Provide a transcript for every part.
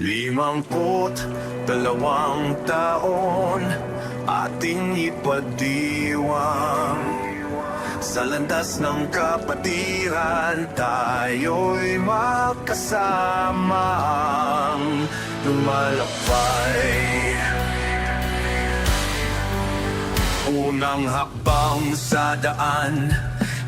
Limangput dalawang taon ating ipagdiwang. Sa landas ng kapatiran tayo'y magkasamang lumalakbay. Unang hakbang sa daan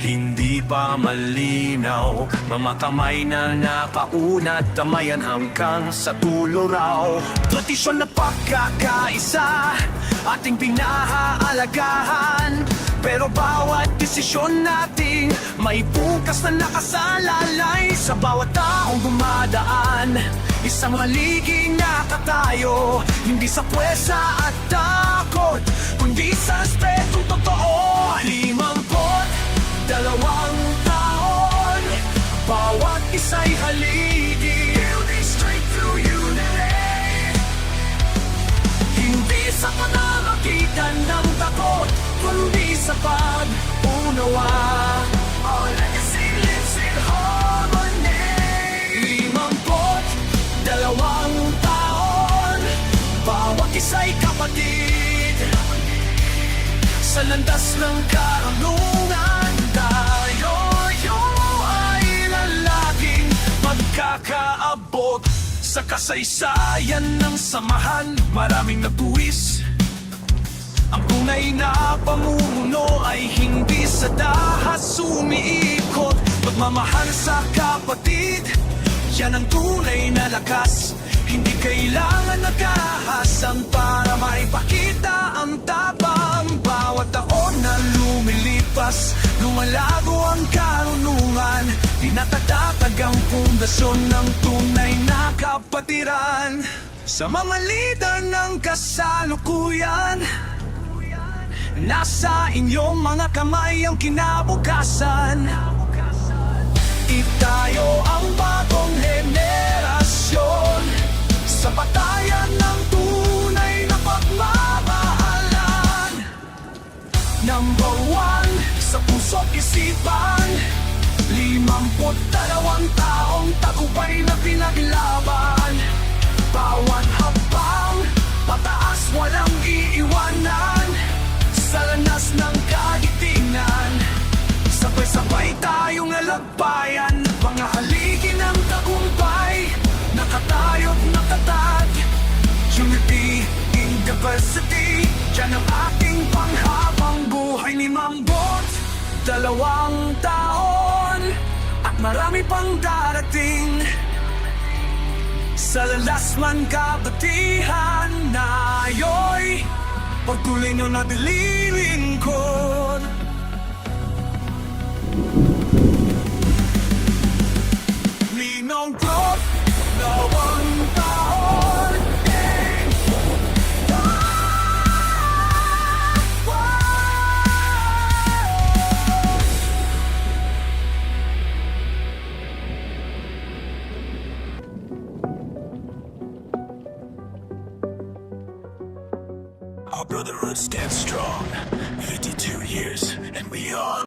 Hindi pa malinaw? Mga kamay na nakaunat Tamayan hanggang sa tulo raw. Tradisyon na pagkakaisa Ating pinahaalagahan Pero bawat desisyon nating May bukas na nakasalalay. Sa bawat taong dumadaan Isang maliging nakatayo. Hindi sa pwesa at takot Kundi sa aspeto totoo. Limampot, dalawang taon Bawat isa'y haligi. Building straight through unity Hindi sa panamagitan ng takot Kundi sa pag-unawa. Our legacy lives in harmony. Limampot, dalawang taon Bawat isa'y kapatid. Sa landas ng karunungan magkakaabot Sa kasaysayan ng samahan. Maraming nagbuwis ang tunay na pamumuno ay hindi sa dahas umiikot. Pagmamahal sa kapatid, yan ang tunay na lakas. Hindi kailangan nagkahasan para maipakita ang tapang. Bawat taon na lumilipas, lumalago ang karunungan pundasyon ng tunay na kapatiran. Sa mga lider ng kasalukuyan Nasa inyong mga kamay ang kinabukasan. Itayo ang bagong henerasyon Sa patayan ng tunay na pagmamahalan. Number one sa puso't isipan Limamput dalawang taong tagumpay na pinaglaban. Bawat habang pataas walang iiwanan. Sa lanas ng kagitingan. Sabay-sabay tayong alagbayan. Mga haligi ng tagumpay. Nakatayo't natatag Unity in diversity. Diyan ang ating panghabang buhay ni Mambot. Dalawang taon At marami pang darating. Sa lalas man kabatihan na ayo'y Pagtuloy nyo na dililingkod Ninong Our brotherhood stands strong. 52 years, and we are.